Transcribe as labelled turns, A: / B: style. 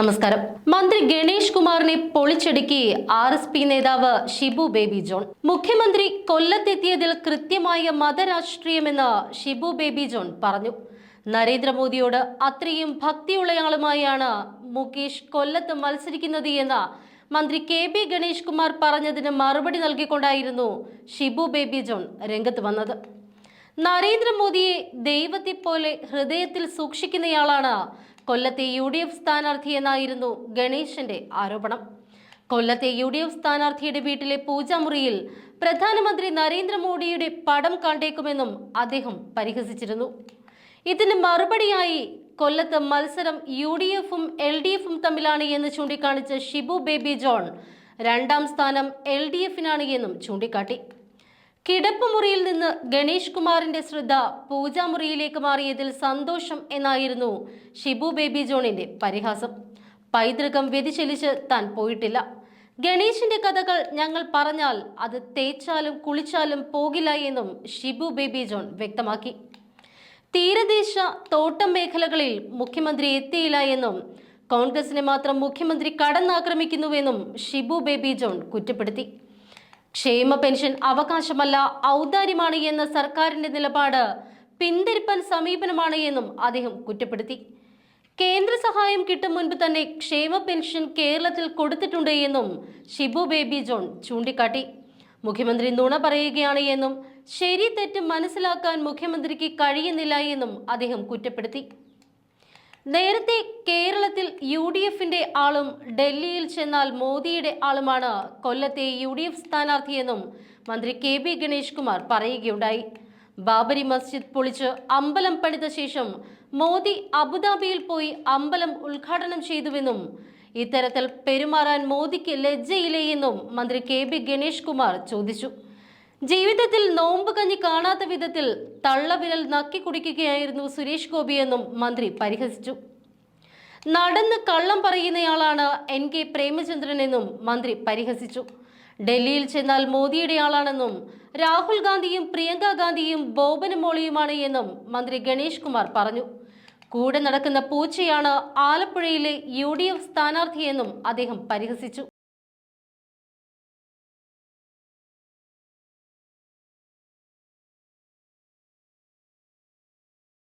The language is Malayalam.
A: നമസ്കാരം. മന്ത്രി ഗണേഷ് കുമാറിനെ പൊളിച്ചടുക്കി ആർ എസ് പി നേതാവ് ഷിബു ബേബി ജോൺ. മുഖ്യമന്ത്രി കൊല്ലത്തെത്തിയതിൽ കൃത്യമായ മതരാഷ്ട്രീയമെന്ന് ഷിബു ബേബി ജോൺ പറഞ്ഞു. നരേന്ദ്രമോദിയോട് അത്രയും ഭക്തിയുള്ളയാളുമായാണ് മുകേഷ് കൊല്ലത്ത് മത്സരിക്കുന്നത് എന്ന മന്ത്രി കെ ബി ഗണേഷ് കുമാർ പറഞ്ഞതിന് മറുപടി നൽകിക്കൊണ്ടായിരുന്നു ഷിബു ബേബി ജോൺ രംഗത്ത് വന്നത്. നരേന്ദ്രമോദിയെ ദൈവത്തെ പോലെ ഹൃദയത്തിൽ സൂക്ഷിക്കുന്നയാളാണ് കൊല്ലത്തെ യു ഡി എഫ് സ്ഥാനാർത്ഥി എന്നായിരുന്നു ഗണേശന്റെ ആരോപണം. കൊല്ലത്തെ യു ഡി എഫ് സ്ഥാനാർത്ഥിയുടെ വീട്ടിലെ പൂജാമുറിയിൽ പ്രധാനമന്ത്രി നരേന്ദ്രമോദിയുടെ പടം കണ്ടേക്കുമെന്നും അദ്ദേഹം പരിഹസിച്ചിരുന്നു. ഇതിന് മറുപടിയായി കൊല്ലത്ത് മത്സരം യു ഡി എഫും എൽ ഡി എഫും തമ്മിലാണ് എന്ന് ചൂണ്ടിക്കാണിച്ച ഷിബു ബേബി ജോൺ രണ്ടാം സ്ഥാനം എൽ ഡി എഫിനാണ് എന്നും ചൂണ്ടിക്കാട്ടി. കിടപ്പുമുറിയിൽ നിന്ന് ഗണേഷ് കുമാറിന്റെ ശ്രദ്ധ പൂജാമുറിയിലേക്ക് മാറിയതിൽ സന്തോഷം എന്നായിരുന്നു ഷിബു ബേബി ജോണിന്റെ പരിഹാസം. പൈതൃകം വ്യതിചലിച്ച് താൻ പോയിട്ടില്ല. ഗണേഷിന്റെ കഥകൾ ഞങ്ങൾ പറഞ്ഞാൽ അത് തേച്ചാലും കുളിച്ചാലും പോകില്ല എന്നും ഷിബു ബേബി ജോൺ വ്യക്തമാക്കി. തീരദേശ തോട്ടം മേഖലകളിൽ മുഖ്യമന്ത്രി എത്തിയില്ല എന്നും കോൺഗ്രസിനെ മാത്രം മുഖ്യമന്ത്രി കടന്നാക്രമിക്കുന്നുവെന്നും ഷിബു ബേബി ജോൺ കുറ്റപ്പെടുത്തി. ക്ഷേമ പെൻഷൻ അവകാശമല്ല ഔദാര്യമാണ് എന്ന സർക്കാരിന്റെ നിലപാട് പിന്തിരിപ്പൻ സമീപനമാണ് എന്നും അദ്ദേഹം കുറ്റപ്പെടുത്തി. കേന്ദ്ര സഹായം കിട്ടും മുൻപ് തന്നെ ക്ഷേമ പെൻഷൻ കേരളത്തിൽ കൊടുത്തിട്ടുണ്ട് എന്നും ഷിബു ബേബി ജോൺ ചൂണ്ടിക്കാട്ടി. മുഖ്യമന്ത്രി നുണ പറയുകയാണ് എന്നും ശരി തെറ്റ് മനസ്സിലാക്കാൻ മുഖ്യമന്ത്രിക്ക് കഴിയുന്നില്ല എന്നും അദ്ദേഹം കുറ്റപ്പെടുത്തി. നേരത്തെ കേരളത്തിൽ യു ഡി എഫിന്റെ ആളും ഡൽഹിയിൽ ചെന്നാൽ മോദിയുടെ ആളുമാണ് കൊല്ലത്തെ യു ഡി എഫ് സ്ഥാനാർത്ഥിയെന്നും മന്ത്രി കെ ബി ഗണേഷ് കുമാർ പറയുകയുണ്ടായി. ബാബരി മസ്ജിദ് പൊളിച്ച് അമ്പലം പണിത ശേഷം മോദി അബുദാബിയിൽ പോയി അമ്പലം ഉദ്ഘാടനം ചെയ്തുവെന്നും ഇത്തരത്തിൽ പെരുമാറാൻ മോദിക്ക് ലജ്ജയില്ലേ എന്നും മന്ത്രി കെ ബി ഗണേഷ് കുമാർ ചോദിച്ചു. ജീവിതത്തിൽ നോമ്പ് കഞ്ഞി കാണാത്ത വിധത്തിൽ തള്ളവിരൽ നക്കി കുടിക്കുകയായിരുന്നു സുരേഷ് ഗോപിയെന്നും മന്ത്രി പരിഹസിച്ചു. നടന്ന് കള്ളം പറയുന്നയാളാണ് എൻ കെ പ്രേമചന്ദ്രൻ എന്നും മന്ത്രി പരിഹസിച്ചു. ഡൽഹിയിൽ ചെന്നാൽ മോദിയുടെ ആളാണെന്നും രാഹുൽ ഗാന്ധിയും പ്രിയങ്ക ഗാന്ധിയും ബോബനും മോളിയുമാണ് എന്നും മന്ത്രി ഗണേഷ് കുമാർ പറഞ്ഞു. കൂടെ നടക്കുന്ന പൂച്ചയാണ് ആലപ്പുഴയിലെ യു ഡി എഫ് സ്ഥാനാർത്ഥിയെന്നും അദ്ദേഹം പരിഹസിച്ചു.